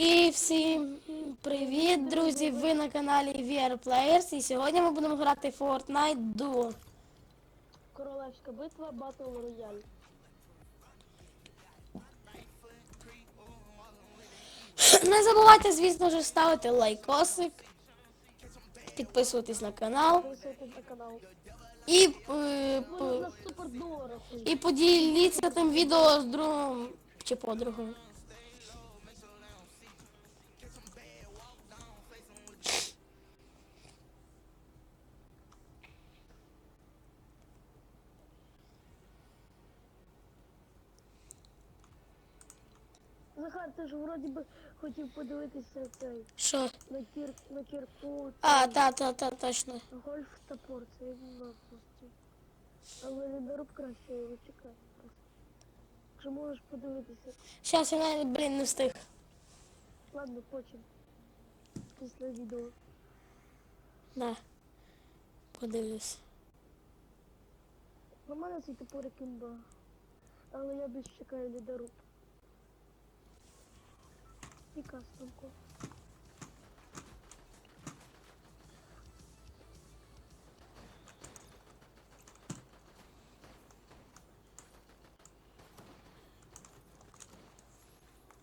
І всім привіт, друзі! Ви на каналі VR Players і сьогодні ми будемо грати Fortnite Duo. Королевська битва Battle Royale. Не забувайте, звісно ж, ставити лайкосик, підписуватись на канал Підписуйтесь на канал. і, е, по- і поділіться тим відео з другом чи подругою. Захар, ти ж вроді би хотів подивитися цей Що? на кір на кірку. А, та, та, та, точно. Гольф топор, це я не знав просто. Але лідоруб краще його просто. Якщо можеш подивитися. Щас я навіть, блін, не встиг. Ладно, потім. Після відео. На. Подивлюсь. На мене цей топорик імба. Але я більш чекаю лідоруб. І кастомку.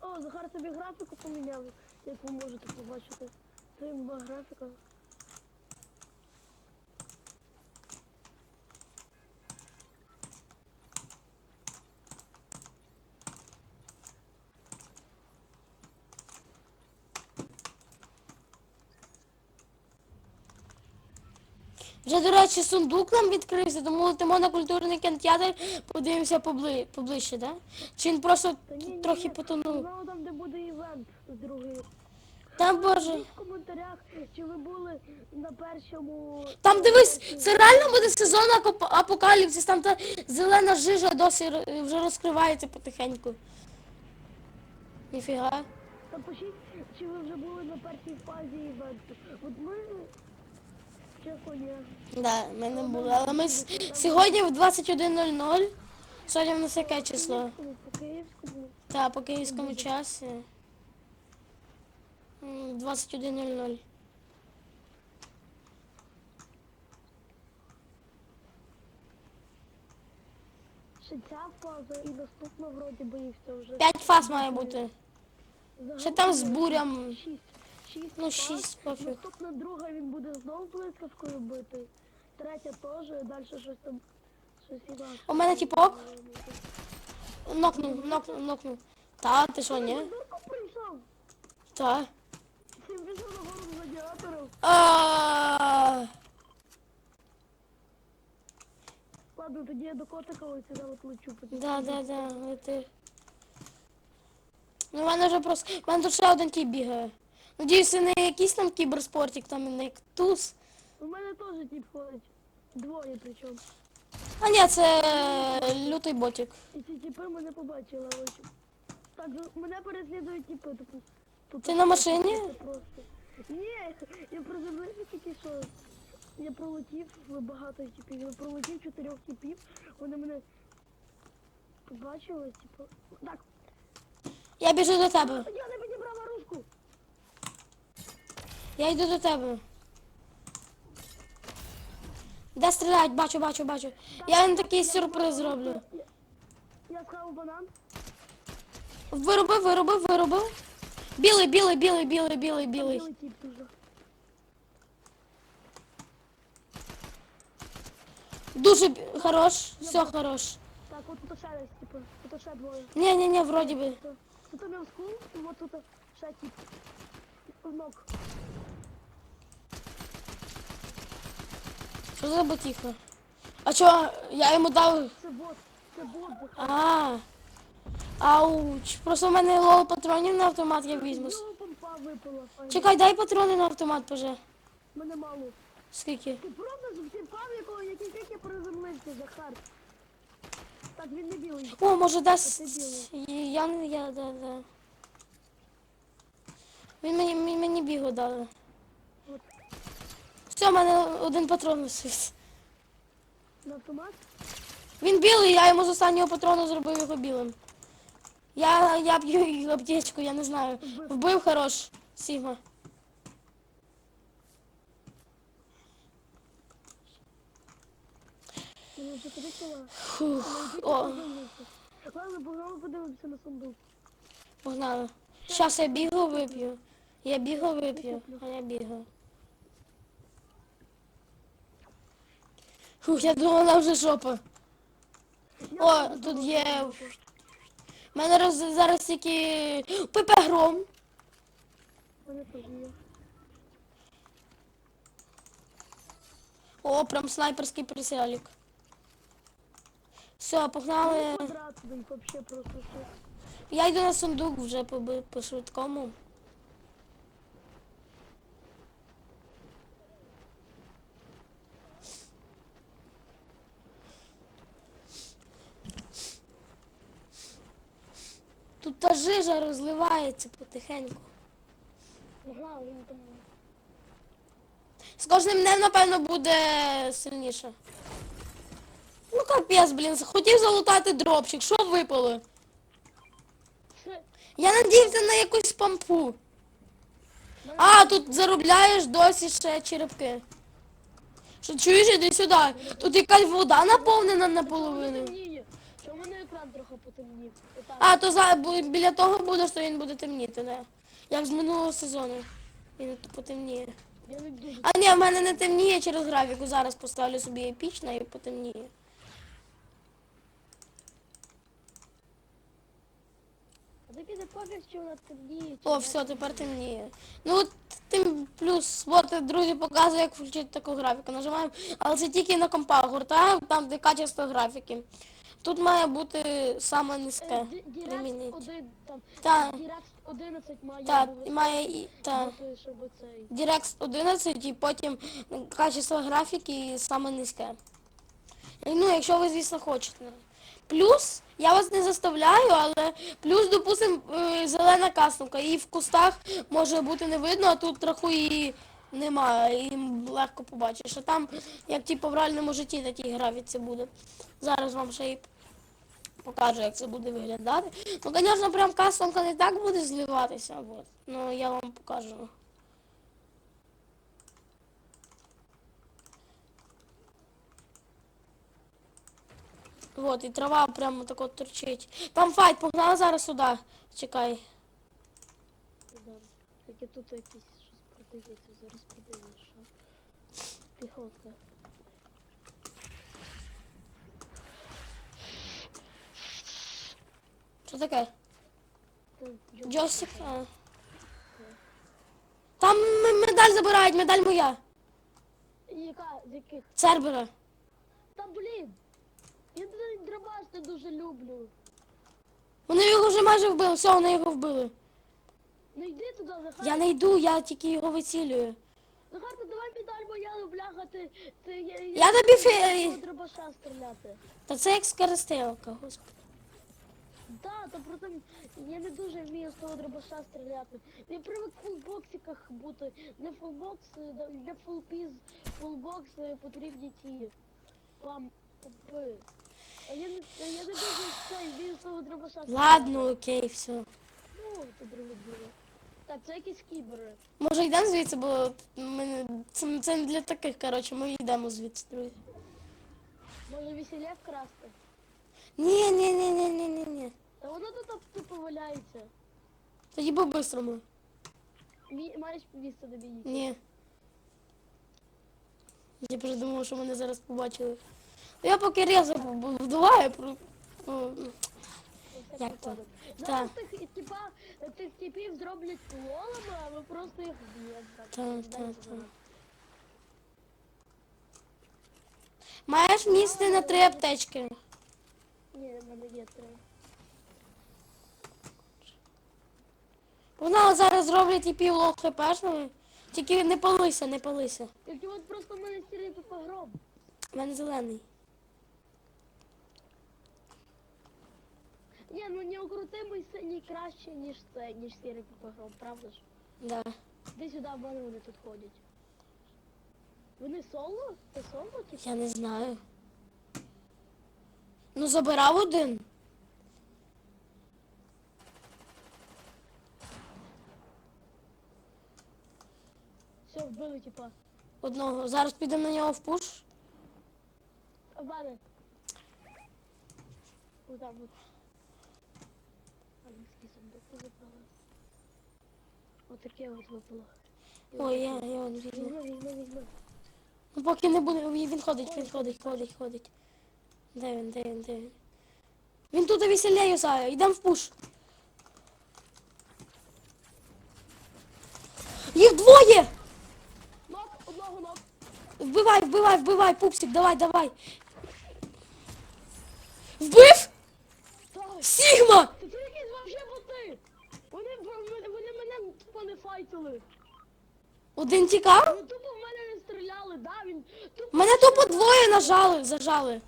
О, Захар тобі графіку поміняли, як ви можете побачити. Це графіка. Вже, до речі, сундук нам відкрився, тому летимо на культурний кінотеатр, подивимося побли... поближче, да? Чи він просто ні, трохи ні. потонув? Знову там, де буде івент другий. Там, боже. В коментарях, чи ви були на першому... Там дивись, це реально буде сезон апокаліпсис, там та зелена жижа досі вже розкривається потихеньку. Ніфіга. Та пишіть, чи ви вже були на першій фазі івенту. От ми... Да, ми не були. Але ми с- сьогодні в 21.00. Сьогодні в нас яке число? По київському. Та, по київському часі. М, 21.00. Ще ця фаза і наступна вроді би і вже. П'ять фаз має бути. Ще там з бурям. Шість. Шість Ну, шість, пофіг. Наступна друга він буде знову блискавкою бити. Третя теж, далі щось там. Щось інакше. У мене тіпок. Нокнув, нокнув, нокнув. Та, ти що, ні? Дурко прийшов! Та. Він пішов на гору з радіатором. А, Ладно, тоді я до котика ось сюди от лечу. Да, да, да, лети. Ну, в мене вже просто. В мене тут ще один кій бігає. Надіюсь, це не якийсь там кіберспортик, там не як туз. У мене теж тип ходить. Двоє причому. А ні, це лютий ботик. І ці типи мене побачили ось. Так, мене переслідують типи. Типу, тут Ти на машині? Просто. Ні, я приземлився тільки що. Я пролетів багато типів. Я пролетів чотирьох типів. Вони мене побачили, типу. Так, Я біжу до тебе. я не підібрав оружку. Я йду до тебе. Де стріляють? Бачу, бачу, бачу. Я їм такий сюрприз зроблю. Я, я схавав банан. Виробив, виробив, виробив. Білий, білий, білий, білий, білий, білий. Білий тип дуже. Дуже бі- хорош, все хорош. Так, от тут ще десь, типу, тут ще двоє. Ні, ні, ні, вроді би. Тут, у мене скул, і от тут ще тип. Ног. Що за ботіха? А чо, я йому дав. Це бот, це бот. А. Ауч. Просто в мене лол патронів на автомат я візьму. Його помпа випала. Чекай, дай патрони на автомат, поже. Мене мало. Скільки? Ти правда зовсім пам'ятала, який тільки приземлився, Захар? Так, він не білий. О, може дасть. Я не я, да, да. Він мені, мені, мені бігу дали. Все, в мене один патрон лишився. На автомат? Він білий, я йому з останнього патрону зробив його білим. Я, я б'ю аптечку, я не знаю. Вбив хорош. Сігма. Фух. О, Ладно, погнали подивимося на сундук. погнали. Щас я бігу вип'ю. Я бігу вип'ю, а я бігаю. Фух, я думала вже жопа. О, тут є. У мене роз, зараз тільки ПП гром. О, прям снайперський прицелик. Все, погнали. Я йду на сундук вже по, по швидкому. Жижа розливається потихеньку. З кожним днем, напевно, буде сильніше. Ну капець, блін, хотів залутати дропчик. Що випало? Я надіявся на якусь пампу. А, тут заробляєш досі ще черепки. Що чуєш, іди сюди. Тут якась вода наповнена наполовину. Темніє. Що в мене екран трохи потемнів. Отак. А, то за, біля того будеш, то він буде темніти, не? Як з минулого сезону. Він потемніє. А ні, в мене не темніє через графіку. Зараз поставлю собі епічно і потемніє. Що. О, все, тепер темніє. Ну от тим плюс, от друзі, показує, як включити таку графіку. Нажимаємо, але це тільки на компах гуртаємо, там де качество графіки. Тут має бути саме низьке. Дірекс примінити. там. Та, Дірекс 11 має бути, і має і та. бути, щоб цей. Direct 11 і потім качество графіки саме низьке. Ну, якщо ви, звісно, хочете. Плюс, я вас не заставляю, але плюс, допустим, е, зелена каснука. Її в кустах може бути не видно, а тут трохи її немає, і легко побачиш. А там, як типу, в реальному житті на тій графіці буде. Зараз вам ще й покажу, як це буде виглядати. Ну, звісно, прям кастомка не так буде зливатися, от. ну я вам покажу. Вот, і трава прямо так от торчить. Там файт, погнали зараз сюди. Чекай. Зараз. Тут якісь щось продається, зараз що. Піхотка. Що таке? Джойстик? А. Там медаль забирають, медаль моя. Яка? З яких? Цербера. Та блін! Я дробаш не дуже люблю. Вони його вже майже вбили, все, вони його вбили. Не йди туди, Захар. Я не йду, я тільки його вицілюю. Захар, ти давай медаль моя, ну бляха, ти... ти я, Я тобі я дробаша стріляти. Та це як скористелка, господи. Да, то просто я не дуже вмію з того дробаша стріляти. Я привик в фулбоксиках бути. Не фулбокс, е, для фулпіз, фулбокс потрібні ті. Вам попи. А я не, я не дуже цей вмію з того дробаша стріляти. Ладно, окей, все. Ну, це друге діло. Так, це якісь кібери. Може йдемо звідси, бо ми, це, це не для таких, коротше, ми йдемо звідси, друзі. Може весілля вкрасти? Ні, ні, ні, ні, ні, ні, ні. Та воно тут тупо валяється. Тоді по-бистрому. Маєш місце до мені? Ні. Я вже думав, що мене зараз побачили. Я поки резо вдуваю про. Як то? Зараз тих, типа, тих типів зроблять лолами, а ви просто їх вб'єте. Так, так, так. Маєш місце на три аптечки. Ні, в мене є три. Вона зараз зроблять і пів лол хпшними. Тільки не палися, не палися. Тільки от просто в мене сірий погроб. У мене зелений. Ні, ну неукрутимий синій краще, ніж це, ніж сірий погроб, правда ж? Да. Де сюди в мене вони тут ходять. Вони соло? Це соло? Типу? Я не знаю. Ну забирав один. Все, вбили, типа. Одного. Зараз підемо на нього в пуш. В мене. Куда вот? Английский сундук забрала. Вот таке от випало. Ой, я, я, я, я. Візьми, візьми, візьми. Ну поки не буде, він ходить, він ходить, ходить, ходить. Де він, де він, де він? Він тут веселяє Зая. Йдемо в пуш. Їх двоє! Нок, одного нок. Вбивай, вбивай, вбивай, пупсик, давай, давай. Вбив? Сігма! Та це якісь вообще боти. Вони, вони, вони мене тупо не файтили. Один тікав? Вони тупо в мене не стріляли, да, він тупо... Мене тупо двоє нажали, зажали.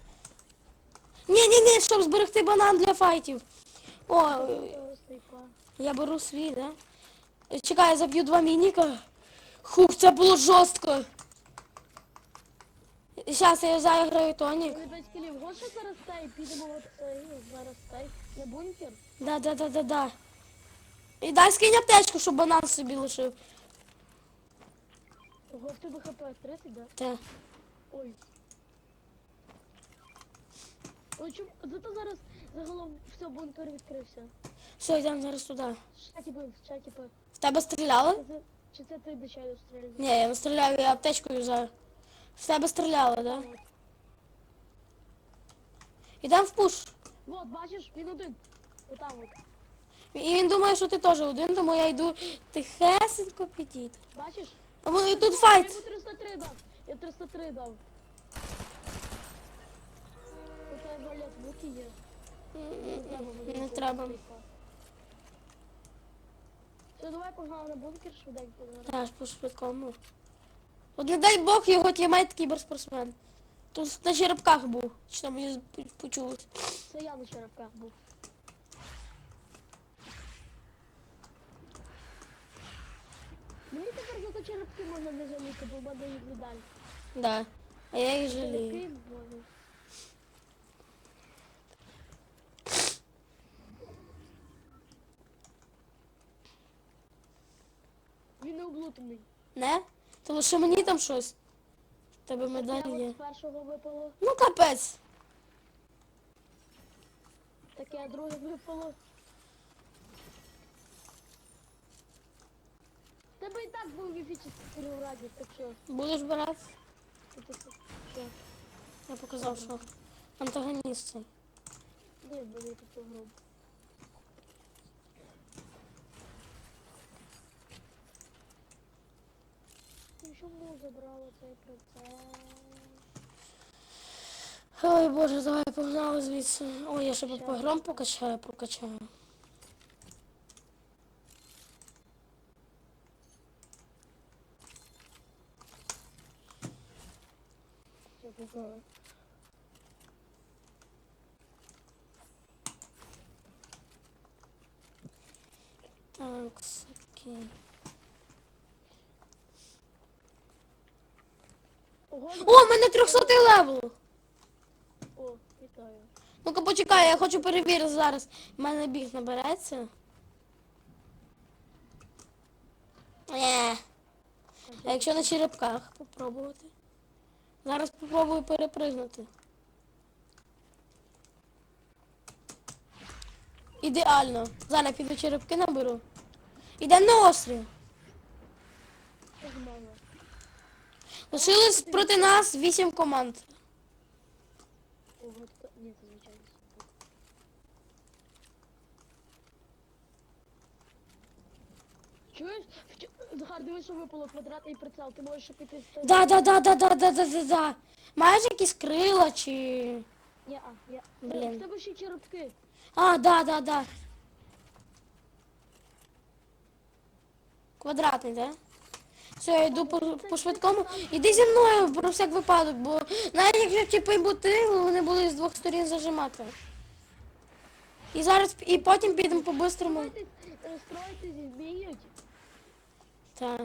Ні, ні, ні, щоб зберегти банан для файтів. О, я беру свій, да? Чекай, я заб'ю два мініка. Хух, це було жорстко. Зараз я заіграю тонік. Вони 5 кілів. Гоша зараз цей, підемо от зараз цей, на бункер. Да, да, да, да, да. І дай скинь аптечку, щоб банан собі лишив. Ого, в тебе хп 30, да? Те. Ой. Ой, чому? Зато зараз загалом все, бункер відкрився. Все, йдемо зараз туди. Ще типу, ще типу. В тебе стріляли? Чи це, чи це ти дичайно стріляв? Ні, я не стріляю, я аптечку юзаю. В тебе стріляли, да? Ідемо в пуш. Вот, бачиш, він один. Отам от. І він думає, що ти теж один, тому я йду тихесенько підійду. Бачиш? А воно і тут Я йому файт. 303 дав. Я 303 дав. Тебе валет є. Не треба. Все, давай погнали на бункер швиденько. Теж по швидкому. От не дай Бог його тімейт кіберспортсмен. Тут на черепках був. Чи там мені почулось. Це я на черепках був. Мені тепер зато черепки можна не жаліти, бо мене їх медаль. Да. А я їх жалію. Черепки можна. Облутаний. Не? То лише мені там щось. В Тебе медаль є. першого випало, Ну капець. таке друге випало. Тебе і так був міфічний переурадник, так що? Будеш брати? Ти? Що? Я показав, що антагоніст цей. Де були тут погром? Чому забрала цей процес? Ой боже, давай погнали звідси. Ой, я ще по погром покачаю, прокачаю. Що таке? Так, окей. Ого, О, в мене 300 левел! О, вітаю. Ну-ка почекай, я хочу перевірити зараз. У мене біг набереться. Е. А якщо на черепках попробувати? Зараз попробую перепригнути. Ідеально. Зараз піду черепки наберу. Ідемо на острів. Лишилось проти нас 8 команд. Ого, така... Ні, це звичайно. Чуєш? Захар, дивись, що випало квадратний прицел. Ти можеш піти з Да, да, да, да, да, да, да, да, да. Маєш якісь крила чи. А, я. Блін. В тебе ще черепки. А, да, да, да. Квадратний, да? Все, я йду по, по швидкому. Іди зі мною про всяк випадок, бо навіть якщо типу бути, вони будуть з двох сторін зажимати. І зараз, і потім підемо по-бистрому. Стройтесь, е, стройтесь, вміють. Так.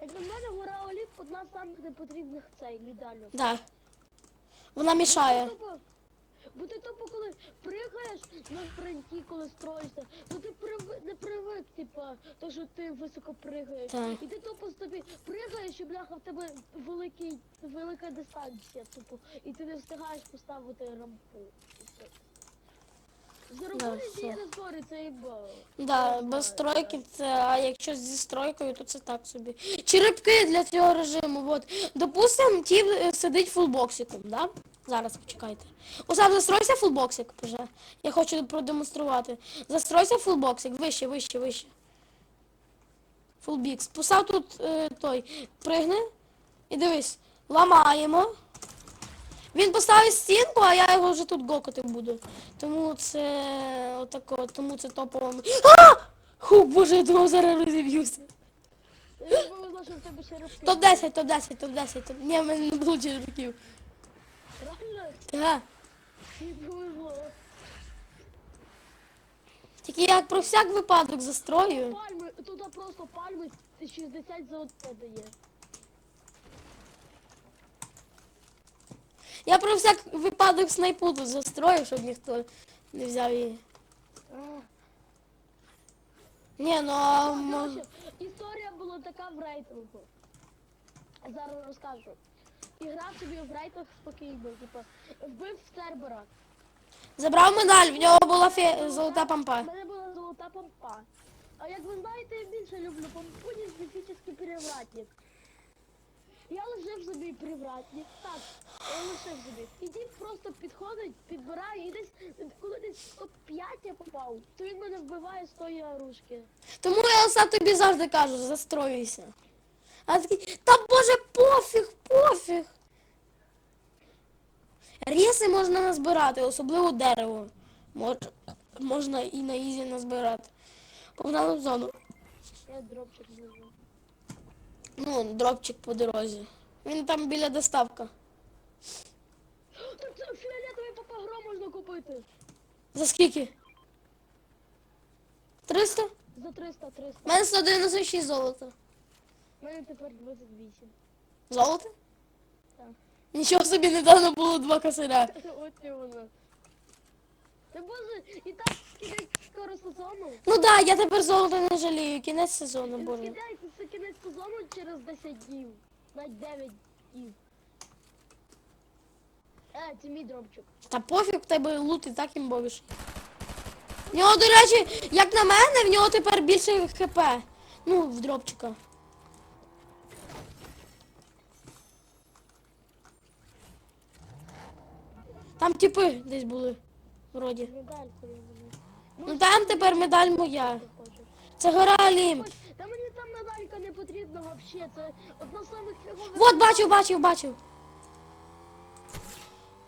Як на мене гора Олімп одна з самих непотрібних цей медалів. Да. Вона мішає. Тупо, Бо ти тупо коли пригаєш на фронті, коли строїшся, то ти приви... не привик, типа, то що ти високо пригаєш. Так. І ти тупо собі пригаєш, і бляха в тебе великий, велика дистанція, тупо, і ти не встигаєш поставити рампу. І все. Роботи все. Да, без стройки це, а якщо зі стройкою, то це так собі. Черепки для цього режиму. От. Допустим, ті е, сидить фулбоксиком, да? Зараз почекайте. Усам застройся фулбоксик вже. Я хочу продемонструвати. Застройся фулбоксик, вище, вище, вище. Фулбікс. Постав тут е, той. Пригни. І дивись. Ламаємо. Він поставить стінку, а я його вже тут гокати буду. Тому це отако, тому це топово. А! Ху, боже, я думав, зараз розіб'юся. Я не повезло, що в тебе черепки. Топ-10, топ-10, топ-10, топ... Ні, в мене не було черепків. Реально? Так. Тільки я про всяк випадок застрою. Пальми, тут просто пальми 60 за одне дає. Я про всяк випадок снайпу тут застрою, щоб ніхто не взяв її. Ні, ну а м- Короче, історія була така в рейтингу. Зараз розкажу. І грав собі в рейтинг спокійно, типу, вбив Цербера. забрав медаль, в нього була фе... золота У пампа. мене була золота помпа. А як ви знаєте, я більше люблю помпу, ніж міфічний перевратник. Я лишив собі привратник. Так, я лишив собі. І дід просто підходить, підбирає і десь, коли десь топ-5 я попав, то він мене вбиває з тої оружки. Тому я сам тобі завжди кажу, застроюйся. А такий, та боже, пофіг, пофіг. Ріси можна назбирати, особливо дерево. Мож, можна і на ізі назбирати. Погнали в зону. Я дропчик зробив. Ну, дропчик по дорозі. Він там біля доставка. Так це фіолетовий папагро можна купити. За скільки? 300? За 300 300 У мене 196 золота. У мене тепер 28. Золото? Так. Нічого собі недавно було два косаря. От і воно. Та боже, і так кінець скоро сезону. Ну да, я тепер золото не жалію. Кінець сезону, І боже. скидається це кінець сезону через 10 днів. Навіть 9 днів. Е, це мій дропчик. Та пофіг, в тебе лут і так імбовіш. В нього, до речі, як на мене, в нього тепер більше хп. Ну, в дропчика. Там типи десь були. Вроді. Ну там тепер медаль моя. Це гора Олімп. Та мені там медалька не потрібна вообще. Це одна з самих фігових. Вот, бачив, бачив, бачив.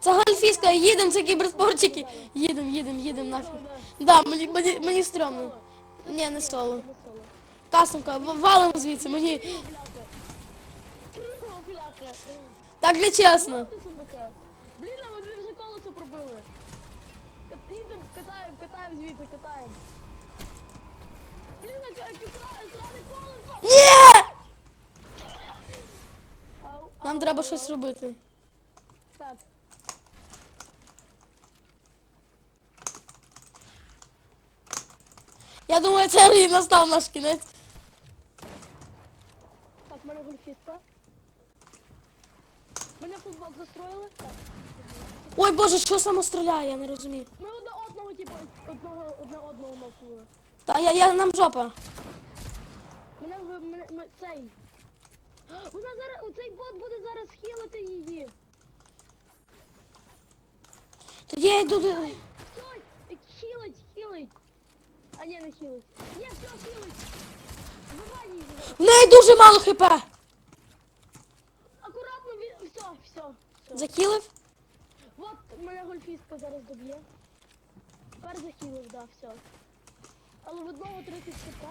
Це гольфіска, їдемо, це кіберспортики. Їдемо, їдемо, їдемо нафіг. Да, мені, мені, мені стрьомно. Ні, не соло. Не соло. Касумка, в- валимо звідси, мені так не чесно. Блін, а ми вже колесо пробили. Катаємо, катаємо звідси, катаємо. Блін, а катаємо, зради колесо. Ні! Нам треба щось робити. Так. Я думаю, це і настав наш кінець. Так, в мене гольфістка. Мене футбол застроїли. Так. Ой боже, що само стріляє, я не розумію. Одного, типу, одного, одне одного махнули. Та я, я нам жопа. Мене, ви- мене, мене, цей. Вона зараз, оцей бот буде зараз хілити її. Тоді я йду до. Стой, хілить, хілить. А ні, не хілить. Ні, все, хілить. Вбивай її. В неї дуже мало хп. Акуратно, він, все, все, все. Закілив? Вот мене гольфістка зараз доб'є. Тепер захилив, да, все. Але в одного 30 хп.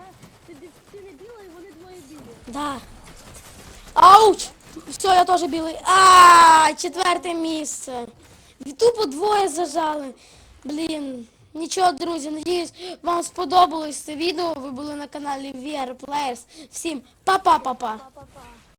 Ти, ти не біла і вони двоє білі. Да. Ауч! Все, я теж білий. А, четверте місце. Тупо двоє зажали. Блін. Нічого, друзі, надіюсь, вам сподобалось це відео. Ви були на каналі VR Players. Всім па-па-па-па. Па-па-па.